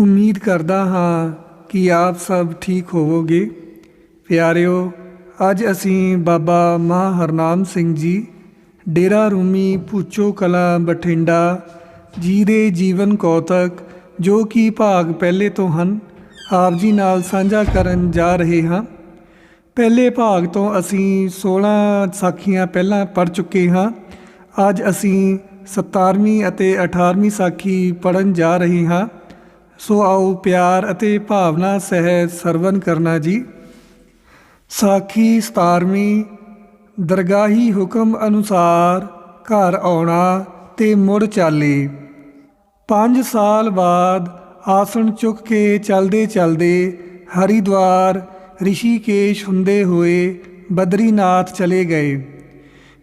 ਉਮੀਦ ਕਰਦਾ ਹਾਂ ਕਿ ਆਪ ਸਭ ਠੀਕ ਹੋਵੋਗੇ। ਪਿਆਰਿਓ, ਅੱਜ ਅਸੀਂ ਬਾਬਾ ਮਹਾਂ ਹਰਨਾਮ ਸਿੰਘ ਜੀ, ਡੇਰਾ ਰੂਮੀ ਪੁੱਚੋ ਕਲਾਂ ਬਠਿੰਡਾ ਜੀ ਦੇ ਜੀਵਨ ਕੌਤਕ, ਜੋ ਕਿ ਭਾਗ ਪਹਿਲੇ ਤੋਂ ਹਨ, ਆਪ ਜੀ ਨਾਲ ਸਾਂਝਾ ਕਰਨ ਜਾ ਰਹੇ ਹਾਂ। ਪਹਿਲੇ ਭਾਗ ਤੋਂ ਅਸੀਂ 16 ਸਾਖੀਆਂ ਪਹਿਲਾਂ ਪੜ੍ਹ ਚੁੱਕੇ ਹਾਂ। ਅੱਜ ਅਸੀਂ 17ਵੀਂ ਅਤੇ 18ਵੀਂ ਸਾਖੀ ਪੜਨ ਜਾ ਰਹੇ ਹਾਂ। ਸੋ ਆਓ ਪਿਆਰ ਅਤੇ ਭਾਵਨਾ ਸਹਿ ਸਰਵਨ ਕਰਨਾ ਜੀ। ਸਾਖੀ 17ਵੀਂ ਦਰਗਾਹੀ ਹੁਕਮ ਅਨੁਸਾਰ ਘਰ ਆਉਣਾ ਤੇ ਮੁੜ ਚਾਲੇ। 5 ਸਾਲ ਬਾਅਦ ਆਸਣ ਚੁੱਕ ਕੇ ਚਲਦੇ ਚਲਦੇ ਹਰਿਦੁਆਰ ਰਿਸ਼ੀਕੇਸ਼ ਹੁੰਦੇ ਹੋਏ ਬਦਰੀਨਾਥ ਚਲੇ ਗਏ।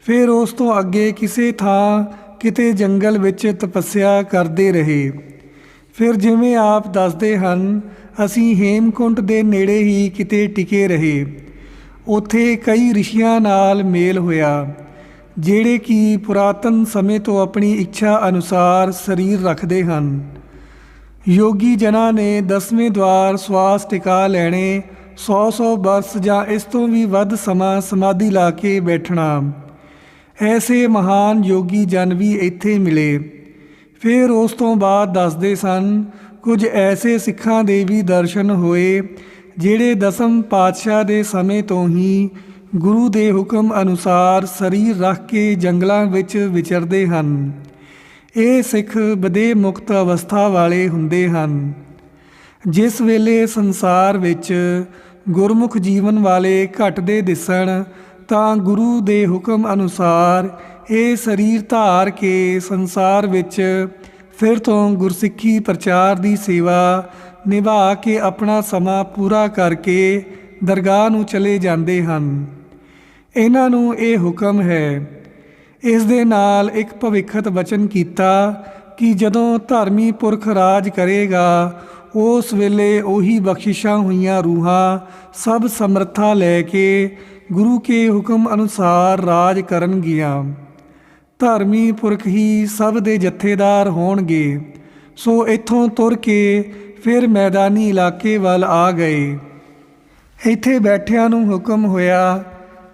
ਫਿਰ ਉਸ ਤੋਂ ਅੱਗੇ ਕਿਸੇ ਥਾਂ ਕਿਤੇ ਜੰਗਲ ਵਿੱਚ ਤਪੱਸਿਆ ਕਰਦੇ ਰਹੇ। ਫਿਰ ਜਿਵੇਂ ਆਪ ਦੱਸਦੇ ਹਨ, ਅਸੀਂ ਹੇਮਕੁੰਟ ਦੇ ਨੇੜੇ ਹੀ ਕਿਤੇ ਟਿਕੇ ਰਹੇ। ਉੱਥੇ ਕਈ ਰਿਸ਼ੀਆਂ ਨਾਲ ਮੇਲ ਹੋਇਆ, ਜਿਹੜੇ ਕਿ ਪੁਰਾਤਨ ਸਮੇਂ ਤੋਂ ਆਪਣੀ ਇੱਛਾ ਅਨੁਸਾਰ ਸਰੀਰ ਰੱਖਦੇ ਹਨ। ਯੋਗੀ ਜਨਾਂ ਨੇ ਦਸਵੇਂ ਦਵਾਰ ਸਵਾਸ ਟਿਕਾ ਲੈਣੇ 100-100 ਬਰਸ ਜਾਂ ਇਸ ਤੋਂ ਵੀ ਵੱਧ ਸਮਾਂ ਸਮਾਧੀ ਲਾ ਕੇ ਬੈਠਣਾ। ਐਸੇ ਮਹਾਨ ਯੋਗੀ ਜਨ ਵੀ ਇੱਥੇ ਮਿਲੇ। ਫਿਰ ਉਸ ਤੋਂ ਬਾਅਦ ਦੱਸਦੇ ਸਨ, ਕੁਝ ਐਸੇ ਸਿੱਖਾਂ ਦੇ ਵੀ ਦਰਸ਼ਨ ਹੋਏ, ਜਿਹੜੇ ਦਸਮ ਪਾਤਸ਼ਾਹ ਦੇ ਸਮੇਂ ਤੋਂ ਹੀ ਗੁਰੂ ਦੇ ਹੁਕਮ ਅਨੁਸਾਰ ਸਰੀਰ ਰੱਖ ਕੇ ਜੰਗਲਾਂ ਵਿੱਚ ਵਿਚਰਦੇ ਹਨ। ਇਹ ਸਿੱਖ ਬਦੇ ਮੁਕਤ ਅਵਸਥਾ ਵਾਲੇ ਹੁੰਦੇ ਹਨ। ਜਿਸ ਵੇਲੇ ਸੰਸਾਰ ਵਿੱਚ ਗੁਰਮੁਖ ਜੀਵਨ ਵਾਲੇ ਘਟਦੇ ਦਿਸਣ, ਤਾਂ ਗੁਰੂ ਦੇ ਹੁਕਮ ਅਨੁਸਾਰ ਇਹ ਸਰੀਰ ਧਾਰ ਕੇ ਸੰਸਾਰ ਵਿੱਚ ਫਿਰ ਤੋਂ ਗੁਰਸਿੱਖੀ ਪ੍ਰਚਾਰ ਦੀ ਸੇਵਾ ਨਿਭਾ ਕੇ ਆਪਣਾ ਸਮਾਂ ਪੂਰਾ ਕਰਕੇ ਦਰਗਾਹ ਨੂੰ ਚਲੇ ਜਾਂਦੇ ਹਨ। ਇਹਨਾਂ ਨੂੰ ਇਹ ਹੁਕਮ ਹੈ। ਇਸ ਦੇ ਨਾਲ ਇੱਕ ਭਵਿੱਖਤ ਵਚਨ ਕੀਤਾ ਕਿ ਜਦੋਂ ਧਰਮੀ ਪੁਰਖ ਰਾਜ ਕਰੇਗਾ, ਉਸ ਵੇਲੇ ਉਹੀ ਬਖਸ਼ਿਸ਼ਾਂ ਹੋਈਆਂ ਰੂਹਾਂ ਸਭ ਸਮਰੱਥਾ ਲੈ ਕੇ ਗੁਰੂ ਕੇ ਹੁਕਮ ਅਨੁਸਾਰ ਰਾਜ ਕਰਨਗੀਆਂ। ਧਾਰਮੀ ਪੁਰਖ ਹੀ ਸਭ ਦੇ ਜਥੇਦਾਰ ਹੋਣਗੇ। ਸੋ ਇੱਥੋਂ ਤੁਰ ਕੇ ਫਿਰ ਮੈਦਾਨੀ ਇਲਾਕੇ ਵੱਲ ਆ ਗਏ। ਇੱਥੇ ਬੈਠਿਆਂ ਨੂੰ ਹੁਕਮ ਹੋਇਆ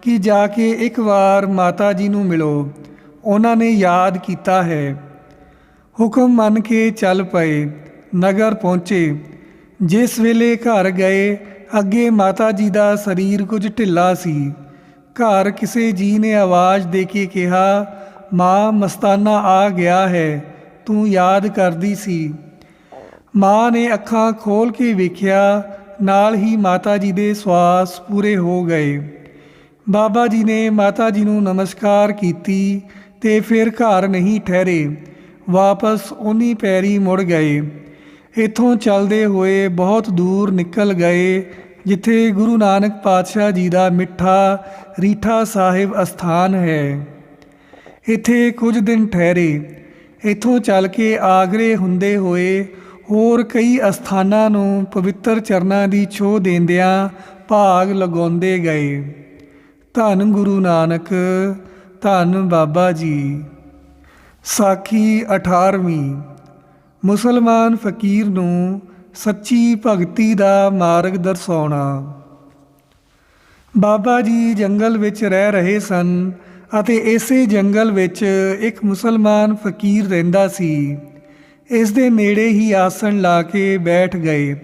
ਕਿ ਜਾ ਕੇ ਇੱਕ ਵਾਰ ਮਾਤਾ ਜੀ ਨੂੰ ਮਿਲੋ। ਉਹਨਾਂ ਨੇ ਯਾਦ ਕੀਤਾ ਹੈ। ਹੁਕਮ ਮੰਨ ਕੇ ਚੱਲ ਪਏ, ਨਗਰ ਪਹੁੰਚੇ। ਜਿਸ ਵੇਲੇ ਘਰ ਗਏ, ਅੱਗੇ ਮਾਤਾ ਜੀ ਦਾ ਸਰੀਰ ਕੁਝ ਢਿੱਲਾ ਸੀ। ਘਰ ਕਿਸੇ ਜੀ ਨੇ ਆਵਾਜ਼ ਦੇ ਕੇ ਕਿਹਾ ਮਾਂ ਮਸਤਾਨਾ ਆ ਗਿਆ ਹੈ, ਤੂੰ ਯਾਦ ਕਰਦੀ ਸੀ। ਮਾਂ ਨੇ ਅੱਖਾਂ ਖੋਲ ਕੇ ਵੇਖਿਆ, ਨਾਲ ਹੀ ਮਾਤਾ ਜੀ ਦੇ ਸਵਾਸ ਪੂਰੇ ਹੋ ਗਏ। ਬਾਬਾ ਜੀ ਨੇ ਮਾਤਾ ਜੀ ਨੂੰ ਨਮਸਕਾਰ ਕੀਤੀ ਤੇ ਫਿਰ ਘਰ ਨਹੀਂ ਠਹਿਰੇ, ਵਾਪਸ ਉਨੀ ਪੈਰੀ ਮੁੜ ਗਏ। ਇਥੋਂ ਚੱਲਦੇ ਹੋਏ ਬਹੁਤ ਦੂਰ ਨਿਕਲ ਗਏ, ਜਿੱਥੇ ਗੁਰੂ ਨਾਨਕ ਪਾਤਸ਼ਾਹ ਜੀ ਦਾ ਮਿੱਠਾ ਰੀਠਾ ਸਾਹਿਬ ਅਸਥਾਨ ਹੈ। ਇੱਥੇ ਕੁਝ ਦਿਨ ਠਹਿਰੇ, ਇੱਥੋਂ ਚੱਲ ਕੇ ਆਗਰੇ ਹੁੰਦੇ ਹੋਏ ਹੋਰ ਕਈ ਅਸਥਾਨਾਂ ਨੂੰ ਪਵਿੱਤਰ ਚਰਨਾਂ ਦੀ ਛੋਹ ਦੇਂਦਿਆਂ ਭਾਗ ਲਗਾਉਂਦੇ ਗਏ। ਧੰਨ ਗੁਰੂ ਨਾਨਕ, ਧੰਨ ਬਾਬਾ ਜੀ। ਸਾਖੀ 18ਵੀਂ ਮੁਸਲਮਾਨ ਫਕੀਰ ਨੂੰ ਸੱਚੀ ਭਗਤੀ ਦਾ ਮਾਰਗ ਦਰਸਾਉਣਾ। ਬਾਬਾ ਜੀ ਜੰਗਲ ਵਿੱਚ ਰਹਿ ਰਹੇ ਸਨ ਅਤੇ ਇਸੇ ਜੰਗਲ ਵਿੱਚ ਇੱਕ ਮੁਸਲਮਾਨ ਫਕੀਰ ਰਹਿੰਦਾ ਸੀ। ਇਸ ਦੇ ਨੇੜੇ ਹੀ ਆਸਣ ਲਾ ਕੇ ਬੈਠ ਗਏ।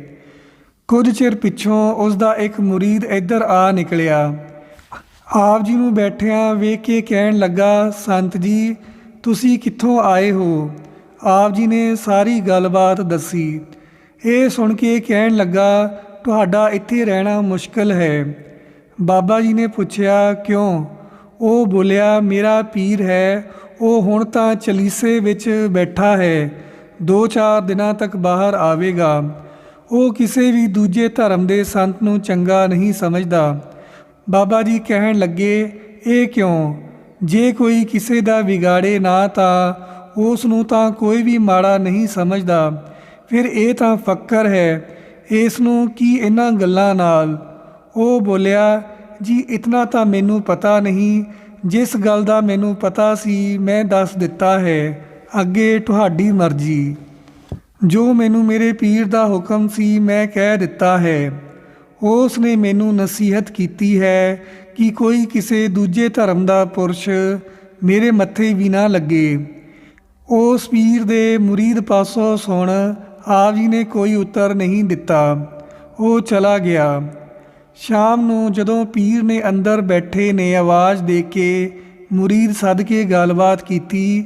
ਕੁਝ ਚਿਰ ਪਿੱਛੋਂ ਉਸ ਦਾ ਇੱਕ ਮੁਰੀਦ ਇੱਧਰ ਆ ਨਿਕਲਿਆ। ਆਪ ਜੀ ਨੂੰ ਬੈਠਿਆਂ ਵੇਖ ਕੇ ਕਹਿਣ ਲੱਗਾ, ਸੰਤ ਜੀ, ਤੁਸੀਂ ਕਿੱਥੋਂ ਆਏ ਹੋ? ਆਪ ਜੀ ਨੇ ਸਾਰੀ ਗੱਲਬਾਤ ਦੱਸੀ। ਇਹ ਸੁਣ ਕੇ ਕਹਿਣ ਲੱਗਾ, ਤੁਹਾਡਾ ਇੱਥੇ ਰਹਿਣਾ ਮੁਸ਼ਕਲ ਹੈ। ਬਾਬਾ ਜੀ ਨੇ ਪੁੱਛਿਆ, ਕਿਉਂ? ਉਹ ਬੋਲਿਆ, ਮੇਰਾ ਪੀਰ ਹੈ, ਉਹ ਹੁਣ ਤਾਂ ਚਲੀਸੇ ਵਿੱਚ ਬੈਠਾ ਹੈ, ਦੋ ਚਾਰ ਦਿਨਾਂ ਤੱਕ ਬਾਹਰ ਆਵੇਗਾ। ਉਹ ਕਿਸੇ ਵੀ ਦੂਜੇ ਧਰਮ ਦੇ ਸੰਤ ਨੂੰ ਚੰਗਾ ਨਹੀਂ ਸਮਝਦਾ। ਬਾਬਾ ਜੀ ਕਹਿਣ ਲੱਗੇ, ਇਹ ਕਿਉਂ? ਜੇ ਕੋਈ ਕਿਸੇ ਦਾ ਵਿਗਾੜੇ ਨਾ ਤਾਂ ਉਸ ਨੂੰ ਤਾਂ ਕੋਈ ਵੀ ਮਾੜਾ ਨਹੀਂ ਸਮਝਦਾ। ਫਿਰ ਇਹ ਤਾਂ ਫੱਕਰ ਹੈ, ਇਸ ਨੂੰ ਕੀ ਇਹਨਾਂ ਗੱਲਾਂ ਨਾਲ? ਉਹ ਬੋਲਿਆ ਜੀ, ਇਤਨਾ ਤਾਂ ਮੈਨੂੰ ਪਤਾ ਨਹੀਂ। ਜਿਸ ਗੱਲ ਦਾ ਮੈਨੂੰ ਪਤਾ ਸੀ, ਮੈਂ ਦੱਸ ਦਿੱਤਾ ਹੈ, ਅੱਗੇ ਤੁਹਾਡੀ ਮਰਜ਼ੀ। ਜੋ ਮੈਨੂੰ ਮੇਰੇ ਪੀਰ ਦਾ ਹੁਕਮ ਸੀ, ਮੈਂ ਕਹਿ ਦਿੱਤਾ ਹੈ। ਉਸ ਨੇ ਮੈਨੂੰ ਨਸੀਹਤ ਕੀਤੀ ਹੈ ਕਿ ਕੋਈ ਕਿਸੇ ਦੂਜੇ ਧਰਮ ਦਾ ਪੁਰਸ਼ ਮੇਰੇ ਮੱਥੇ ਵੀ ਨਾ ਲੱਗੇ। ਉਸ ਪੀਰ ਦੇ ਮੁਰੀਦ ਪਾਸੋਂ ਸੁਣ ਆਪ ਜੀ ਨੇ ਕੋਈ ਉੱਤਰ ਨਹੀਂ ਦਿੱਤਾ। ਉਹ ਚਲਾ ਗਿਆ। ਸ਼ਾਮ ਨੂੰ ਜਦੋਂ ਪੀਰ ਨੇ ਅੰਦਰ ਬੈਠੇ ਨੇ ਆਵਾਜ਼ ਦੇ ਕੇ ਮੁਰੀਦ ਸੱਦ ਕੇ ਗੱਲਬਾਤ ਕੀਤੀ,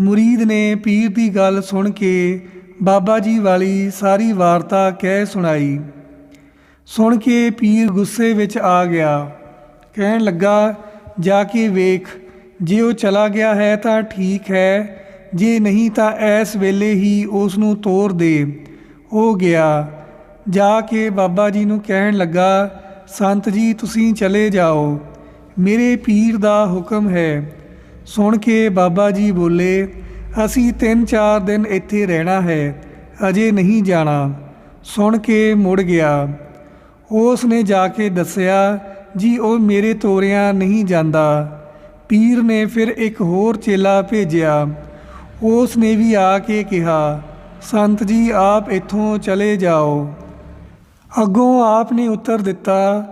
ਮੁਰੀਦ ਨੇ ਪੀਰ ਦੀ ਗੱਲ ਸੁਣ ਕੇ ਬਾਬਾ ਜੀ ਵਾਲੀ ਸਾਰੀ ਵਾਰਤਾ ਕਹਿ ਸੁਣਾਈ। ਸੁਣ ਕੇ ਪੀਰ ਗੁੱਸੇ ਵਿੱਚ ਆ ਗਿਆ। ਕਹਿਣ ਲੱਗਾ, ਜਾ ਕੇ ਵੇਖ, ਜੇ ਉਹ ਚਲਾ ਗਿਆ ਹੈ ਤਾਂ ਠੀਕ ਹੈ, ਜੇ ਨਹੀਂ ਤਾਂ ਇਸ ਵੇਲੇ ਹੀ ਉਸ ਨੂੰ ਤੋਰ ਦੇ। ਹੋ ਗਿਆ। ਜਾ ਕੇ ਬਾਬਾ ਜੀ ਨੂੰ ਕਹਿਣ ਲੱਗਾ, ਸੰਤ ਜੀ, ਤੁਸੀਂ ਚਲੇ ਜਾਓ। ਮੇਰੇ ਪੀਰ ਦਾ ਹੁਕਮ ਹੈ। ਸੁਣ ਕੇ ਬਾਬਾ ਜੀ ਬੋਲੇ, ਅਸੀਂ ਤਿੰਨ ਚਾਰ ਦਿਨ ਇੱਥੇ ਰਹਿਣਾ ਹੈ, ਅਜੇ ਨਹੀਂ ਜਾਣਾ। ਸੁਣ ਕੇ ਮੁੜ ਗਿਆ। ਉਸ ਨੇ ਜਾ ਕੇ ਦੱਸਿਆ, ਜੀ, ਉਹ ਮੇਰੇ ਤੋਰਿਆਂ ਨਹੀਂ ਜਾਂਦਾ। ਪੀਰ ਨੇ ਫਿਰ ਇੱਕ ਹੋਰ ਚੇਲਾ ਭੇਜਿਆ। ਉਸ ਨੇ ਵੀ ਆ ਕੇ ਕਿਹਾ, ਸੰਤ ਜੀ, ਆਪ ਇੱਥੋਂ ਚਲੇ ਜਾਓ। ਅੱਗੋਂ ਆਪ ਨੇ ਉੱਤਰ ਦਿੱਤਾ,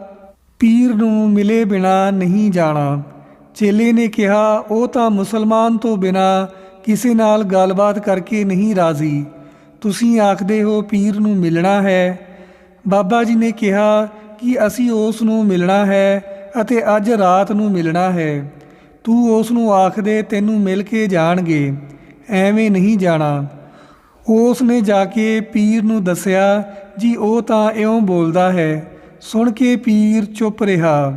ਪੀਰ ਨੂੰ ਮਿਲੇ ਬਿਨਾ ਨਹੀਂ ਜਾਣਾ। ਚੇਲੇ ਨੇ ਕਿਹਾ, ਉਹ ਤਾਂ ਮੁਸਲਮਾਨ ਤੋਂ ਬਿਨਾ ਕਿਸੇ ਨਾਲ ਗੱਲਬਾਤ ਕਰਕੇ ਨਹੀਂ ਰਾਜ਼ੀ। ਤੁਸੀਂ ਆਖਦੇ ਹੋ ਪੀਰ ਨੂੰ ਮਿਲਣਾ ਹੈ। ਬਾਬਾ ਜੀ ਨੇ ਕਿਹਾ ਕਿ ਅਸੀਂ ਉਸ ਨੂੰ ਮਿਲਣਾ ਹੈ ਅਤੇ ਅੱਜ ਰਾਤ ਨੂੰ ਮਿਲਣਾ ਹੈ। ਤੂੰ ਉਸ ਨੂੰ ਆਖਦੇ ਤੈਨੂੰ ਮਿਲ ਕੇ ਜਾਣਗੇ। ਐਵੇਂ ਨਹੀਂ ਜਾਣਾ। ਉਸ ਨੇ ਜਾ ਕੇ ਪੀਰ ਨੂੰ ਦੱਸਿਆ ਜੀ, ਉਹ ਤਾਂ ਇਉਂ ਬੋਲਦਾ ਹੈ, ਸੁਣ ਕੇ ਪੀਰ ਚੁੱਪ ਰਿਹਾ।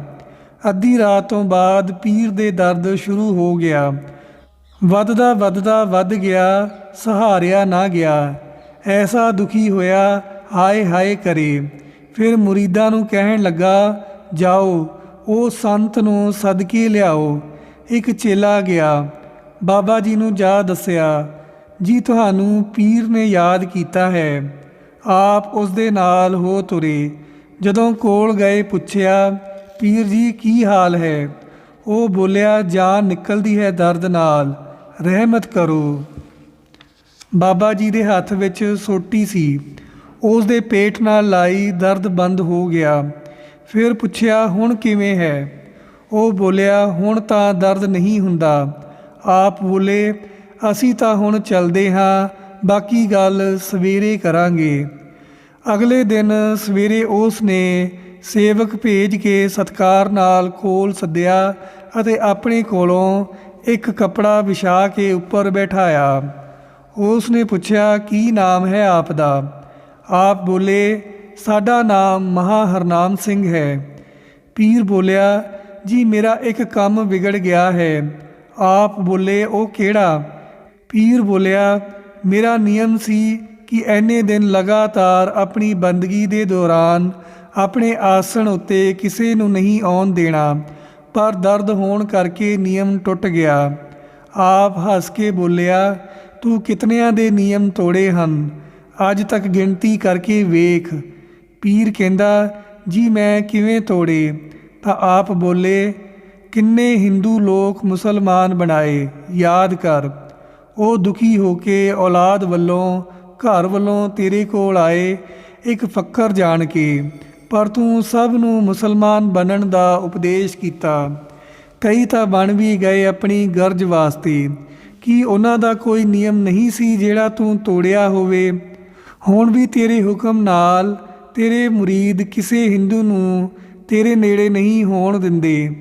ਅੱਧੀ ਰਾਤ ਤੋਂ ਬਾਅਦ ਪੀਰ ਦੇ ਦਰਦ ਸ਼ੁਰੂ ਹੋ ਗਿਆ। ਵੱਧਦਾ ਵੱਧਦਾ ਵੱਧ ਗਿਆ, ਸਹਾਰਿਆ ਨਾ ਗਿਆ। ਐਸਾ ਦੁਖੀ ਹੋਇਆ, ਹਾਏ ਹਾਏ ਕਰੇ। ਫਿਰ ਮੁਰੀਦਾਂ ਨੂੰ ਕਹਿਣ ਲੱਗਾ, ਜਾਓ, ਉਹ ਸੰਤ ਨੂੰ ਸਦਕੇ ਲਿਆਓ। ਇੱਕ ਚੇਲਾ ਗਿਆ। ਬਾਬਾ ਜੀ ਨੂੰ ਜਾ ਦੱਸਿਆ, ਜੀ, ਤੁਹਾਨੂੰ ਪੀਰ ਨੇ ਯਾਦ ਕੀਤਾ ਹੈ। ਆਪ ਉਸ ਦੇ ਨਾਲ ਹੋ ਤੁਰੇ। ਜਦੋਂ ਕੋਲ ਗਏ ਪੁੱਛਿਆ, ਪੀਰ ਜੀ, ਕੀ ਹਾਲ ਹੈ? ਉਹ ਬੋਲਿਆ, ਜਾਨ ਨਿਕਲਦੀ ਹੈ ਦਰਦ ਨਾਲ। ਰਹਿਮਤ ਕਰੋ। ਬਾਬਾ ਜੀ ਦੇ ਹੱਥ ਵਿੱਚ ਸੋਟੀ ਸੀ। ਉਸ ਦੇ ਪੇਟ ਨਾਲ ਲਾਈ ਦਰਦ ਬੰਦ ਹੋ ਗਿਆ। ਫਿਰ ਪੁੱਛਿਆ, ਹੁਣ ਕਿਵੇਂ ਹੈ? ਉਹ ਬੋਲਿਆ, ਹੁਣ ਤਾਂ ਦਰਦ ਨਹੀਂ ਹੁੰਦਾ। ਆਪ ਬੋਲੇ, ਅਸੀਂ ਤਾਂ ਹੁਣ ਚੱਲਦੇ ਹਾਂ। ਬਾਕੀ ਗੱਲ ਸਵੇਰੇ ਕਰਾਂਗੇ। ਅਗਲੇ ਦਿਨ ਸਵੇਰੇ ਉਸ ਨੇ ਸੇਵਕ ਭੇਜ ਕੇ ਸਤਕਾਰ ਨਾਲ ਕੋਲ ਸੱਦਿਆ ਅਤੇ ਆਪਣੇ ਕੋਲੋਂ ਇੱਕ ਕਪੜਾ ਵਿਛਾ ਕੇ ਉੱਪਰ ਬਿਠਾਇਆ। ਉਸ ਨੇ ਪੁੱਛਿਆ, ਕੀ ਨਾਮ ਹੈ ਆਪ ਦਾ ਆਪ ਬੋਲੇ, ਸਾਡਾ ਨਾਮ ਮਹਾ ਹਰਨਾਮ ਸਿੰਘ ਹੈ। ਪੀਰ ਬੋਲਿਆ, ਜੀ, ਮੇਰਾ ਇੱਕ ਕੰਮ ਵਿਗੜ ਗਿਆ ਹੈ। ਆਪ ਬੋਲੇ, ਉਹ ਕਿਹੜਾ? ਪੀਰ ਬੋਲਿਆ ਮੇਰਾ ਨਿਯਮ ਸੀ ਕਿ ਐਨੇ ਦਿਨ ਲਗਾਤਾਰ ਆਪਣੀ ਬੰਦਗੀ ਦੇ ਦੌਰਾਨ ਆਪਣੇ ਆਸਣ ਉੱਤੇ ਕਿਸੇ ਨੂੰ ਨਹੀਂ ਆਉਣ ਦੇਣਾ, ਪਰ ਦਰਦ ਹੋਣ ਕਰਕੇ ਨਿਯਮ ਟੁੱਟ ਗਿਆ। ਆਪ ਹੱਸ ਕੇ ਬੋਲਿਆ, ਤੂੰ ਕਿਤਨਿਆਂ ਦੇ ਨਿਯਮ ਤੋੜੇ ਹਨ? ਅੱਜ ਤੱਕ ਗਿਣਤੀ ਕਰਕੇ ਵੇਖ। ਪੀਰ ਕਹਿੰਦਾ, ਜੀ ਮੈਂ ਕਿਵੇਂ ਤੋੜੇ? ਤਾਂ ਆਪ ਬੋਲੇ, ਕਿੰਨੇ ਹਿੰਦੂ ਲੋਕ ਮੁਸਲਮਾਨ ਬਣਾਏ, ਯਾਦ ਕਰ। ਉਹ ਦੁਖੀ ਹੋ ਕੇ ਔਲਾਦ ਵੱਲੋਂ, ਘਰ ਵੱਲੋਂ ਤੇਰੇ ਕੋਲ ਆਏ, ਇੱਕ ਫੱਕਰ ਜਾਣ ਕੇ, ਪਰ ਤੂੰ ਸਭ ਨੂੰ ਮੁਸਲਮਾਨ ਬਣਨ ਦਾ ਉਪਦੇਸ਼ ਕੀਤਾ। ਕਈ ਤਾਂ ਬਣ ਵੀ ਗਏ ਆਪਣੀ ਗਰਜ ਵਾਸਤੇ। ਕੀ ਉਹਨਾਂ ਦਾ ਕੋਈ ਨਿਯਮ ਨਹੀਂ ਸੀ ਜਿਹੜਾ ਤੂੰ ਤੋੜਿਆ ਹੋਵੇ? ਹੁਣ ਵੀ ਤੇਰੇ ਹੁਕਮ ਨਾਲ ਤੇਰੇ ਮੁਰੀਦ ਕਿਸੇ ਹਿੰਦੂ ਨੂੰ ਤੇਰੇ ਨੇੜੇ ਨਹੀਂ ਹੋਣ ਦਿੰਦੇ।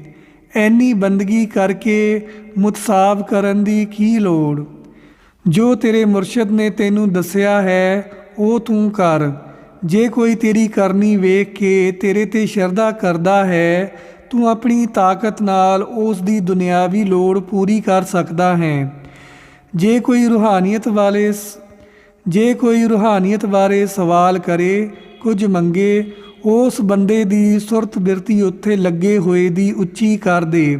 ਐਨੀ ਬੰਦਗੀ ਕਰਕੇ ਮੁਤਸਾਬ ਕਰਨ ਦੀ ਕੀ ਲੋੜ? ਜੋ ਤੇਰੇ ਮੁਰਸ਼ਿਦ ਨੇ ਤੈਨੂੰ ਦੱਸਿਆ ਹੈ, ਉਹ ਤੂੰ ਕਰ। ਜੇ ਕੋਈ ਤੇਰੀ ਕਰਨੀ ਵੇਖ ਕੇ ਤੇਰੇ ਤੇ ਸ਼ਰਧਾ ਕਰਦਾ ਹੈ, ਤੂੰ ਆਪਣੀ ਤਾਕਤ ਨਾਲ ਉਸ ਦੀ ਦੁਨਿਆਵੀ ਲੋੜ ਪੂਰੀ ਕਰ ਸਕਦਾ ਹੈ। ਜੇ ਕੋਈ ਰੂਹਾਨੀਅਤ ਵਾਲੇ ਸ- ਜੇ ਕੋਈ ਰੂਹਾਨੀਅਤ ਬਾਰੇ ਸਵਾਲ ਕਰੇ, ਕੁਝ ਮੰਗੇ, ਉਸ ਬੰਦੇ ਦੀ ਸੁਰਤ ਬਿਰਤੀ ਉੱਥੇ ਲੱਗੇ ਹੋਏ ਦੀ ਉੱਚੀ ਕਰ ਦੇ।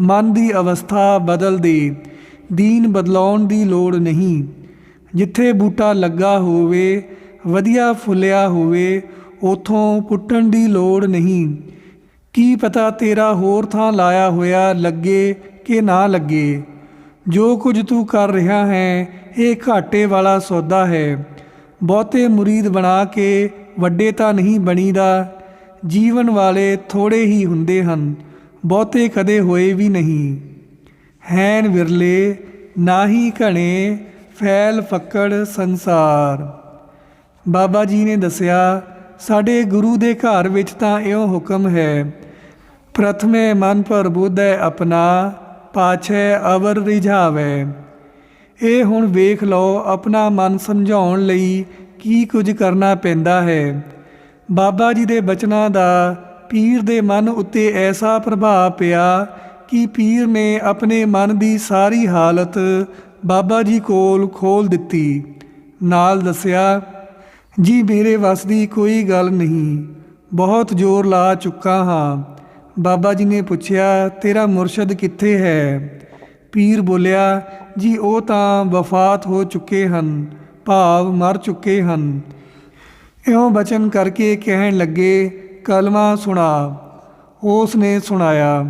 ਮਨ ਦੀ ਅਵਸਥਾ ਬਦਲ ਦੇ। ਦੀਨ ਬਦਲਾਉਣ ਦੀ ਲੋੜ ਨਹੀਂ। ਜਿੱਥੇ ਬੂਟਾ ਲੱਗਾ ਹੋਵੇ, ਵਧੀਆ ਫੁੱਲਿਆ ਹੋਵੇ, ਉਥੋਂ ਪੁੱਟਣ ਦੀ ਲੋੜ ਨਹੀਂ। ਕੀ ਪਤਾ ਤੇਰਾ ਹੋਰ ਥਾਂ ਲਾਇਆ ਹੋਇਆ ਲੱਗੇ ਕਿ ਨਾ ਲੱਗੇ। ਜੋ ਕੁਝ ਤੂੰ ਕਰ ਰਿਹਾ ਹੈ, ਇਹ ਘਾਟੇ ਵਾਲਾ ਸੌਦਾ ਹੈ। ਬਹੁਤੇ ਮੁਰੀਦ ਬਣਾ ਕੇ ਵੱਡੇ ਤਾਂ ਨਹੀਂ ਬਣੀਦਾ। ਜੀਵਨ ਵਾਲੇ ਥੋੜੇ ਹੀ ਹੁੰਦੇ ਹਨ, ਬਹੁਤੇ ਕਦੇ ਹੋਏ ਵੀ ਨਹੀਂ। ਹੈਨ ਵਿਰਲੇ, ਨਾਹੀ ਘਣੇ, ਫੈਲ ਫੱਕੜ ਸੰਸਾਰ। ਬਾਬਾ ਜੀ ਨੇ ਦੱਸਿਆ, ਸਾਡੇ ਗੁਰੂ ਦੇ ਘਰ ਵਿੱਚ ਤਾਂ ਇਉਂ ਹੁਕਮ ਹੈ, ਪ੍ਰਥਮੇ ਮਨ ਪਰ ਬੁੱਧੈ ਆਪਣਾ, ਪਾਛੈ ਅਵਰ ਰਿਝਾਵੇ। ਇਹ ਹੁਣ ਵੇਖ ਲਓ, ਆਪਣਾ ਮਨ ਸਮਝਾਉਣ ਲਈ ਕੀ ਕੁਝ ਕਰਨਾ ਪੈਂਦਾ ਹੈ। ਬਾਬਾ ਜੀ ਦੇ ਬਚਨਾਂ ਦਾ, ਪੀਰ ਦੇ ਮਨ ਉੱਤੇ ਐਸਾ ਪ੍ਰਭਾਵ ਪਿਆ ਕਿ ਪੀਰ ਨੇ ਆਪਣੇ ਮਨ ਦੀ ਸਾਰੀ ਹਾਲਤ ਬਾਬਾ ਜੀ ਕੋਲ ਖੋਲ ਦਿੱਤੀ? ਨਾਲ ਦੱਸਿਆ, ਜੀ ਮੇਰੇ ਵੱਸ ਦੀ ਕੋਈ ਗੱਲ ਨਹੀਂ, ਬਹੁਤ ਜ਼ੋਰ ਲਾ ਚੁੱਕਾ ਹਾਂ। ਬਾਬਾ ਜੀ ਨੇ ਪੁੱਛਿਆ, ਤੇਰਾ ਮੁਰਸ਼ਦ ਕਿੱਥੇ ਹੈ? ਪੀਰ ਬੋਲਿਆ, ਜੀ ਉਹ ਤਾਂ ਵਫਾਤ ਹੋ ਚੁੱਕੇ ਹਨ, ਭਾਵ ਮਰ ਚੁੱਕੇ ਹਨ। ਇਉਂ ਬਚਨ ਕਰਕੇ ਕਹਿਣ ਲੱਗੇ, ਕਲਮਾ ਸੁਣਾ। ਉਸ ਨੇ ਸੁਣਾਇਆ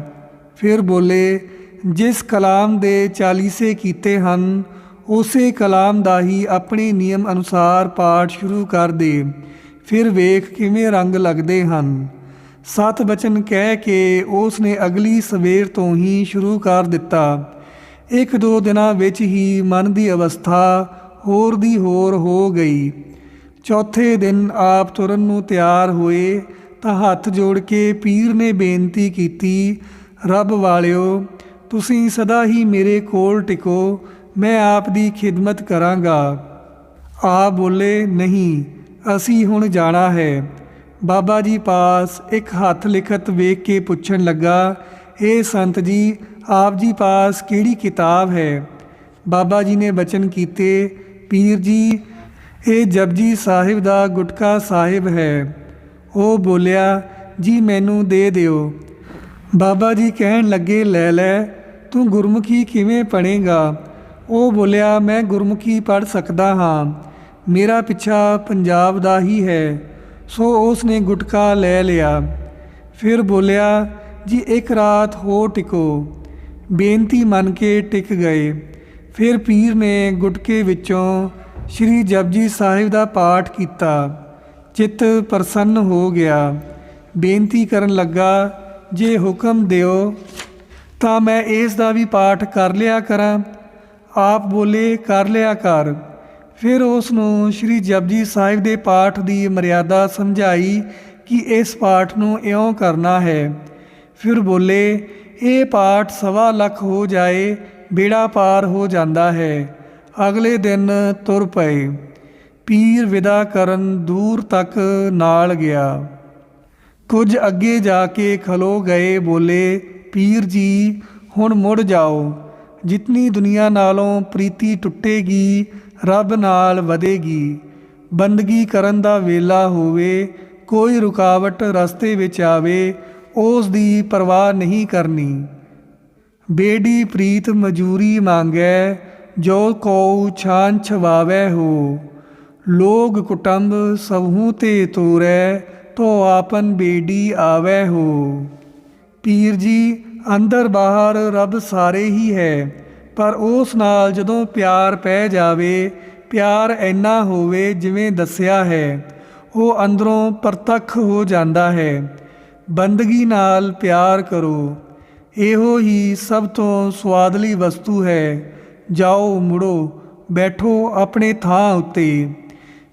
ਫਿਰ ਬੋਲੇ, ਜਿਸ ਕਲਾਮ ਦੇ ਚਾਲੀਸੇ ਕੀਤੇ ਹਨ, ਉਸੇ ਕਲਾਮ ਦਾ ਹੀ ਆਪਣੇ ਨਿਯਮ ਅਨੁਸਾਰ ਪਾਠ ਸ਼ੁਰੂ ਕਰ ਦੇ। ਫਿਰ ਵੇਖ ਕਿਵੇਂ ਰੰਗ ਲੱਗਦੇ ਹਨ। ਸਤ ਬਚਨ ਕਹਿ ਕੇ ਉਸ ਨੇ ਅਗਲੀ ਸਵੇਰ ਤੋਂ ਹੀ ਸ਼ੁਰੂ ਕਰ ਦਿੱਤਾ। ਇੱਕ ਦੋ ਦਿਨਾਂ ਵਿੱਚ ਹੀ ਮਨ ਦੀ ਅਵਸਥਾ ਹੋਰ ਦੀ ਹੋਰ ਹੋ ਗਈ। ਚੌਥੇ ਦਿਨ ਆਪ ਤੁਰਨ ਨੂੰ ਤਿਆਰ ਹੋਏ ਤਾਂ ਹੱਥ ਜੋੜ ਕੇ ਪੀਰ ਨੇ ਬੇਨਤੀ ਕੀਤੀ ਰੱਬ ਵਾਲਿਓ, ਤੁਸੀਂ ਸਦਾ ਹੀ ਮੇਰੇ ਕੋਲ ਟਿਕੋ, ਮੈਂ ਆਪ ਦੀ ਖਿਦਮਤ ਕਰਾਂਗਾ। ਆ ਬੋਲੇ, ਨਹੀਂ, ਅਸੀਂ ਹੁਣ ਜਾਣਾ ਹੈ। ਬਾਬਾ ਜੀ ਪਾਸ ਇੱਕ ਹੱਥ ਲਿਖਤ ਵੇਖ ਕੇ ਪੁੱਛਣ ਲੱਗਾ ਇਹ ਸੰਤ ਜੀ, ਆਪ ਜੀ ਪਾਸ ਕਿਹੜੀ ਕਿਤਾਬ ਹੈ? ਬਾਬਾ ਜੀ ਨੇ ਬਚਨ ਕੀਤੇ, ਪੀਰ ਜੀ, ਇਹ ਜਪਜੀ ਸਾਹਿਬ ਦਾ ਗੁਟਕਾ ਸਾਹਿਬ ਹੈ। ਉਹ ਬੋਲਿਆ, ਜੀ ਮੈਨੂੰ ਦੇ ਦਿਓ। ਬਾਬਾ ਜੀ ਕਹਿਣ ਲੱਗੇ, ਲੈ ਲੈ, ਤੂੰ ਗੁਰਮੁਖੀ ਕਿਵੇਂ ਪੜ੍ਹੇਗਾ ਉਹ ਬੋਲਿਆ, ਮੈਂ ਗੁਰਮੁਖੀ ਪੜ੍ਹ ਸਕਦਾ ਹਾਂ। ਮੇਰਾ ਪਿੱਛਾ ਪੰਜਾਬ ਦਾ ਹੀ ਹੈ। ਸੋ ਉਸ ਨੇ ਗੁਟਕਾ ਲੈ ਲਿਆ। ਫਿਰ ਬੋਲਿਆ, ਜੀ ਇੱਕ ਰਾਤ ਹੋ ਟਿਕੋ। ਬੇਨਤੀ ਮੰਨ ਕੇ ਟਿਕ ਗਏ। ਫਿਰ ਪੀਰ ਨੇ ਗੁਟਕੇ ਵਿੱਚੋਂ ਸ੍ਰੀ ਜਪਜੀ ਸਾਹਿਬ ਦਾ ਪਾਠ ਕੀਤਾ। ਚਿੱਤ ਪ੍ਰਸੰਨ ਹੋ ਗਿਆ। ਬੇਨਤੀ ਕਰਨ ਲੱਗਾ ਜੇ ਹੁਕਮ ਦਿਓ, ਤਾਂ ਮੈਂ ਇਸ ਦਾ ਵੀ ਪਾਠ ਕਰ ਲਿਆ ਕਰਾਂ। ਆਪ ਬੋਲੇ ਕਰ ਲਿਆ ਕਰ। ਫਿਰ ਉਸ ਨੂੰ ਸ੍ਰੀ ਜਪਜੀ ਸਾਹਿਬ ਦੇ ਪਾਠ ਦੀ ਮਰਿਆਦਾ ਸਮਝਾਈ ਕਿ ਇਸ ਪਾਠ ਨੂੰ ਇਉਂ ਕਰਨਾ ਹੈ। ਫਿਰ ਬੋਲੇ, ਇਹ ਪਾਠ ਸਵਾ ਲੱਖ ਹੋ ਜਾਏ, ਬੇੜਾ ਪਾਰ ਹੋ ਜਾਂਦਾ ਹੈ। ਅਗਲੇ ਦਿਨ ਤੁਰ ਪਏ। ਪੀਰ ਵਿਦਾ ਕਰਨ ਦੂਰ ਤੱਕ ਨਾਲ ਗਿਆ। ਕੁਝ ਅੱਗੇ ਜਾ ਕੇ ਖਲੋ ਗਏ ਬੋਲੇ, ਪੀਰ ਜੀ, ਹੁਣ ਮੁੜ ਜਾਓ। ਜਿਤਨੀ ਦੁਨੀਆ ਨਾਲੋਂ ਪ੍ਰੀਤੀ ਟੁੱਟੇਗੀ, ਰੱਬ ਨਾਲ ਵਧੇਗੀ। ਬੰਦਗੀ ਕਰਨ ਦਾ ਵੇਲਾ ਹੋਵੇ, ਕੋਈ ਰੁਕਾਵਟ ਰਸਤੇ ਵਿੱਚ ਆਵੇ, ਉਸ ਦੀ ਪਰਵਾਹ ਨਹੀਂ ਕਰਨੀ। ਬੇੜੀ ਪ੍ਰੀਤ ਮਜੂਰੀ ਮੰਗੈ, ਜੋ ਕਉ ਛਾਨ ਛਵਾਵੇ ਹੋ। ਲੋਗ ਕੁਟੰਬ ਸਭੂ ਤੇ ਤੋਰੈ ਤੋ ਆਪਨ ਬੇੜੀ ਆਵੇ ਹੋ। ਪੀਰ ਜੀ, ਅੰਦਰ ਬਾਹਰ ਰੱਬ ਸਾਰੇ ਹੀ ਹੈ, ਪਰ ਉਸ ਨਾਲ ਜਦੋਂ ਪਿਆਰ ਪੈ ਜਾਵੇ, ਪਿਆਰ ਐਨਾ ਹੋਵੇ ਜਿਵੇਂ ਦੱਸਿਆ ਹੈ, ਉਹ ਅੰਦਰੋਂ ਪ੍ਰਤੱਖ ਹੋ ਜਾਂਦਾ ਹੈ। ਬੰਦਗੀ ਨਾਲ ਪਿਆਰ ਕਰੋ, ਇਹੋ ਹੀ ਸਭ ਤੋਂ ਸਵਾਦਲੀ ਵਸਤੂ ਹੈ। ਜਾਓ, ਮੁੜੋ, ਬੈਠੋ ਆਪਣੇ ਥਾਂ ਉੱਤੇ।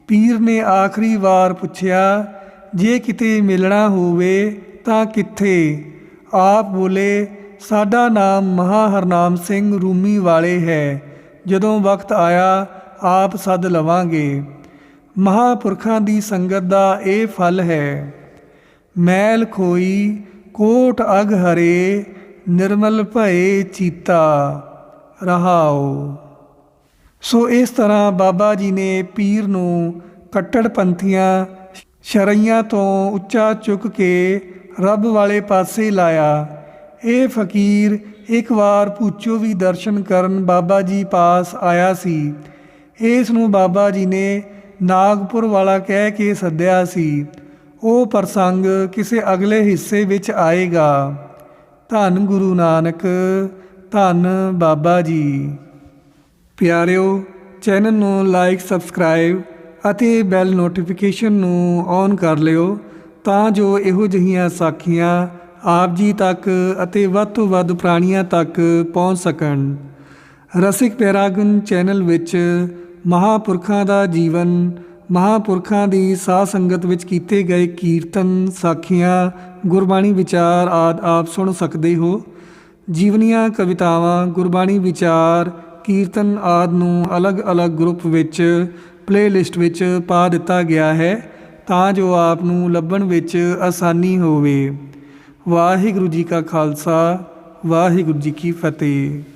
ਪੀਰ ਨੇ ਆਖਰੀ ਵਾਰ ਪੁੱਛਿਆ ਜੇ ਕਿਤੇ ਮਿਲਣਾ ਹੋਵੇ ਤਾਂ ਕਿੱਥੇ? ਆਪ ਬੋਲੇ, ਸਾਡਾ ਨਾਮ ਮਹਾ ਹਰਨਾਮ ਸਿੰਘ ਰੂਮੀ ਵਾਲੇ ਹੈ। ਜਦੋਂ ਵਕਤ ਆਇਆ, ਆਪ ਸੱਦ ਲਵਾਂਗੇ। ਮਹਾਪੁਰਖਾਂ ਦੀ ਸੰਗਤ ਦਾ ਇਹ ਫਲ ਹੈ। ਮੈਲ ਖੋਈ, ਕੋਟ ਅਗ ਹਰੇ, ਨਿਰਮਲ ਭਏ ਚੀਤਾ। ਰਹਾਓ। ਸੋ ਇਸ ਤਰ੍ਹਾਂ ਬਾਬਾ ਜੀ ਨੇ ਪੀਰ ਨੂੰ ਕੱਟੜ ਪੰਥੀਆਂ ਸ਼ਰਈਆਂ ਤੋਂ ਉੱਚਾ ਚੁੱਕ ਕੇ ਰੱਬ ਵਾਲੇ ਪਾਸੇ ਲਾਇਆ। ਇਹ ਫਕੀਰ ਇੱਕ ਵਾਰ ਪੁੱਛੋ ਵੀ ਦਰਸ਼ਨ ਕਰਨ ਬਾਬਾ ਜੀ ਪਾਸ ਆਇਆ ਸੀ। ਇਸ ਨੂੰ ਬਾਬਾ ਜੀ ਨੇ ਨਾਗਪੁਰ ਵਾਲਾ ਕਹਿ ਕੇ ਸੱਦਿਆ ਸੀ। ਉਹ ਪ੍ਰਸੰਗ ਕਿਸੇ ਅਗਲੇ ਹਿੱਸੇ ਵਿੱਚ ਆਏਗਾ। ਧੰਨ ਗੁਰੂ ਨਾਨਕ, ਧੰਨ ਬਾਬਾ ਜੀ। ਪਿਆਰਿਓ, ਚੈਨਲ ਨੂੰ ਲਾਈਕ, ਸਬਸਕ੍ਰਾਈਬ ਅਤੇ ਬੈਲ ਨੋਟੀਫਿਕੇਸ਼ਨ ਨੂੰ ਔਨ ਕਰ ਲਿਓ ਤਾਂ ਜੋ ਇਹੋ ਜਿਹੀਆਂ ਸਾਖੀਆਂ ਆਪ ਜੀ ਤੱਕ ਅਤੇ ਵੱਧ ਤੋਂ ਵੱਧ ਪ੍ਰਾਣੀਆਂ ਤੱਕ ਪਹੁੰਚ ਸਕਣ। ਰਸਿਕ ਪੈਰਾਗਨ ਚੈਨਲ ਵਿੱਚ ਮਹਾਪੁਰਖਾਂ ਦਾ ਜੀਵਨ, ਮਹਾਪੁਰਖਾਂ ਦੀ ਸਾਧ ਸੰਗਤ ਵਿੱਚ ਕੀਤੇ ਗਏ ਕੀਰਤਨ, ਸਾਖੀਆਂ, ਗੁਰਬਾਣੀ ਵਿਚਾਰ ਆਦ ਆਪ ਸੁਣ ਸਕਦੇ ਹੋ। ਜੀਵਨੀਆਂ ਕਵਿਤਾਵਾਂ, ਗੁਰਬਾਣੀ ਵਿਚਾਰ, ਕੀਰਤਨ ਆਦ ਨੂੰ ਅਲੱਗ-ਅਲੱਗ ਗਰੁੱਪ ਵਿੱਚ ਪਲੇਲਿਸਟ ਵਿੱਚ ਪਾ ਦਿੱਤਾ ਗਿਆ ਹੈ ਤਾਂ ਜੋ ਆਪ ਨੂੰ ਲੱਭਣ ਵਿੱਚ ਆਸਾਨੀ ਹੋਵੇ। ਵਾਹਿਗੁਰੂ ਜੀ ਕਾ ਖਾਲਸਾ, ਵਾਹਿਗੁਰੂ ਜੀ ਕੀ ਫਤਿਹ।